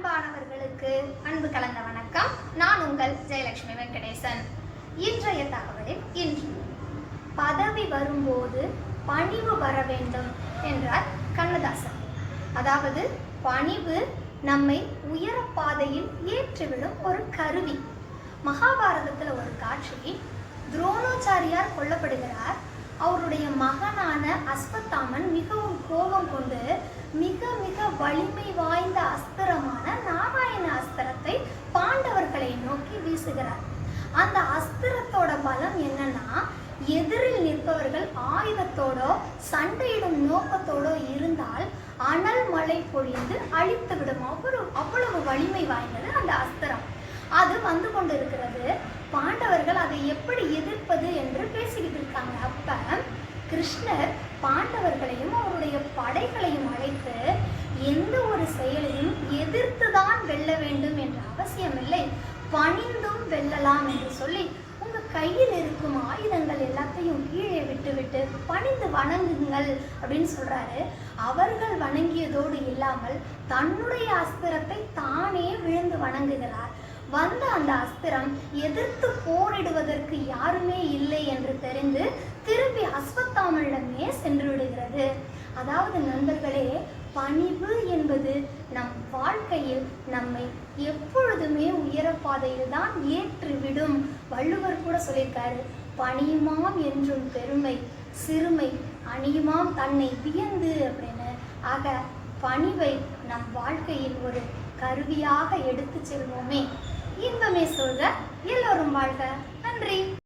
அன்பானவர்களுக்கு அன்பு கலந்த வணக்கம். நான் உங்கள் ஜெயலட்சுமி வெங்கடேசன். இன்றைய தகவலில் இன்று. பதவி வரும்போது பணிவு வர வேண்டும் என்றார் கண்ணதாசன். அதாவது பணிவு நம்மை உயர பாதையில் ஏற்றிவிடும் ஒரு கருவி. மகாபாரதத்தில் ஒரு காட்சி துரோணாச்சாரியார் கொல்லப்படுகிறார். அவருடைய மகனான அஸ்வத்தாமன் மிகவும் கோபம் கொண்டு மிக மிக வலிமை வாய்ந்த அஸ்திரமான நாராயண அஸ்திரத்தை பாண்டவர்களை நோக்கி வீசுகிறார். அந்த அஸ்திரத்தோட பலம் என்னன்னா எதிரில் நிற்பவர்கள் ஆயுதத்தோடோ சண்டையிடும் நோக்கத்தோடோ இருந்தால் அனல் மழை பொழிந்து அழித்து விடும் அவ்வளவு அவ்வளவு வலிமை வாய்ந்தது அந்த அஸ்திரம். அது வந்து கொண்டிருக்கிறது. பாண்டவர்கள் அதை எப்படி எதிர்ப்பது என்று பேசிக்கிட்டு இருக்காங்க. அப்ப கிருஷ்ணர் பாண்டவர்களையும் அவருடைய படைகளையும் அழைத்து எந்த ஒரு செயல் எதிர்த்து தான் வெல்ல வேண்டும் என்ற அவசியமில்லை. பணிந்தும் வெல்லலாம் என்று சொல்லி உங்க கையில் இருக்கும் ஆயுதங்கள் எல்லாத்தையும் கீழே விட்டுவிட்டு பணிந்து வணங்குங்கள் அப்படின்னு சொல்றாரு. அவர்கள் வணங்கியதோடு இல்லாமல் தன்னுடைய அஸ்திரத்தை தானே விழுந்து வணங்குகிறார். வந்த அந்த அஸ்திரம் எதிர்த்து போரிடுவதற்கு யாருமே இல்லை என்று தெரிந்து திரும்பி அஸ்வத்தாமனிடமே சென்று விடுகிறது. அதாவது நண்பர்களே நம் வாழ்க்கையில் நம்மை எப்பொழுதுமே உயரப்பாதையில் தான் ஏற்றிவிடும். வள்ளுவர் கூட சொல்லியிருக்காரு பணியுமாம் என்றும் பெருமை சிறுமை அணியுமாம் தன்னை வியந்து அப்படின்னு. ஆக பணிவை நம் வாழ்க்கையில் ஒரு கருவியாக எடுத்து செல்வோமே. இன்பமே சொல்க எல்லோரும் வாழ்க. நன்றி.